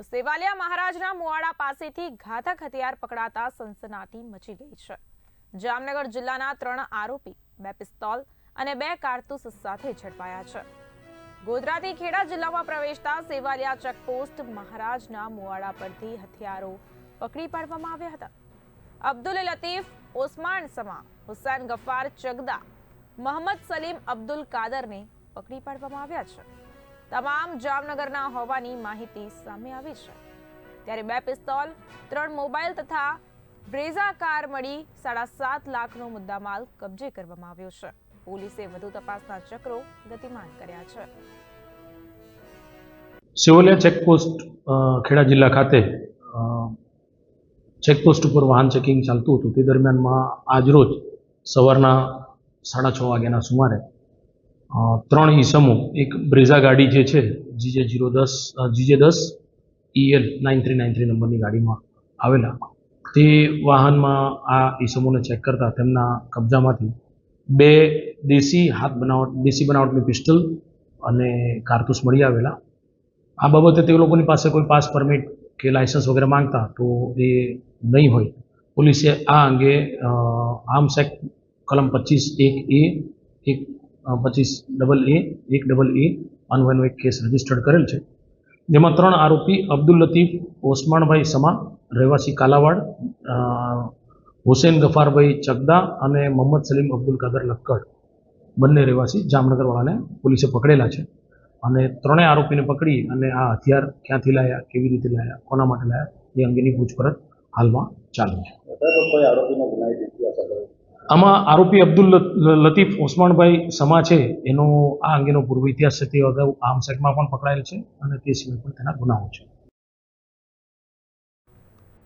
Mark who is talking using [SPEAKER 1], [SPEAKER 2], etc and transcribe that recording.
[SPEAKER 1] તો સેવાલિયા મહારાજના મુવાડા પાસેથી ઘાતક હથિયાર પકડાતા સનસનાટી મચી ગઈ છે. જામનગર જિલ્લાના ત્રણ આરોપી, બે પિસ્તોલ અને બે કારતૂસ સાથે ઝડપાયા છે. ગોધરાથી ખેડા જિલ્લામાં પ્રવેશતા સેવાલિયા ચેકપોસ્ટ મહારાજના મુવાડા પરથી હથિયારો પકડી પાડવામાં આવ્યા હતા. અબ્દુલ લતીફ, ઓસ્માન સમા, હુસૈન ગફાર ચગદા મોહમ્મદ સલીમ, અબ્દુલ કાદરને પકડી પાડવામાં આવ્યા છે. તમામ જામનગરના હોવાની માહિતી સામે આવી છે. ત્યારે બે પિસ્તોલ, ત્રણ મોબાઈલ તથા બ્રેઝા કાર મળી સાડા સાત લાખનો મુદ્દામાલ કબજે કરવામાં આવ્યો છે. પોલીસે વધુ તપાસના ચક્રો ગતિમાન કર્યા છે.
[SPEAKER 2] સિવોલિયા ચેકપોસ્ટ ખેડા જિલ્લા ખાતે ચેકપોસ્ટ ઉપર વાહન ચેકિંગ ચાલતું હતું. તે દરમિયાનમાં આજરોજ સવારના સાડા છ વાગ્યાના સુમારે ત્રણ ઈસમો એક બ્રેઝા ગાડી જે છે, જીજે જીરો દસ જીજે દસ EL nine three nine three નંબરની ગાડીમાં આવેલા. તે વાહનમાં આ ઈસમોને ચેક કરતા તેમના કબજામાંથી બે દેશી હાથ બનાવટ, દેશી બનાવટની પિસ્ટલ અને કારતૂસ મળી આવેલા. આ બાબતે તે લોકોની પાસે કોઈ પાસ પરમિટ કે લાયસન્સ વગેરે માંગતા તો એ નહીં હોય. પોલીસે આ અંગે આર્મ્સ એક્ટ કલમ પચીસ એક એ, એક પચીસ ડબલ એ એક ડબલ એ અન્વયનો એક કેસ રજીસ્ટર્ડ કરેલ છે. જેમાં ત્રણ આરોપી અબ્દુલ લતીફ ઓસમાણભાઈ સમા, રહેવાસી કાલાવાડ હુસેન ગફારભાઈ ચગદા અને મોહમ્મદ સલીમ અબ્દુલ કાદર લક્કડ. બંને રહેવાસી જામનગરવાળાને પોલીસે પકડેલા છે. અને ત્રણેય આરોપીને પકડી અને આ હથિયાર ક્યાંથી લાયા, કેવી રીતે લાયા, કોના માટે લાયા, એ અંગેની પૂછપરછ હાલમાં ચાલુ છે.
[SPEAKER 3] કોઈ આરોપીનો ગુનાહિત
[SPEAKER 2] આમાં આરોપી અબ્દુલ લતીફ ઓસમાણભાઈ સમા છે. એનો આ અંગેનો પૂર્વ ઇતિહાસ છે તે અગાઉ આર્મ્સ એક્ટમાં પણ પકડાયેલ છે અને તે સિવાય પણ તેના ગુનાઓ છે.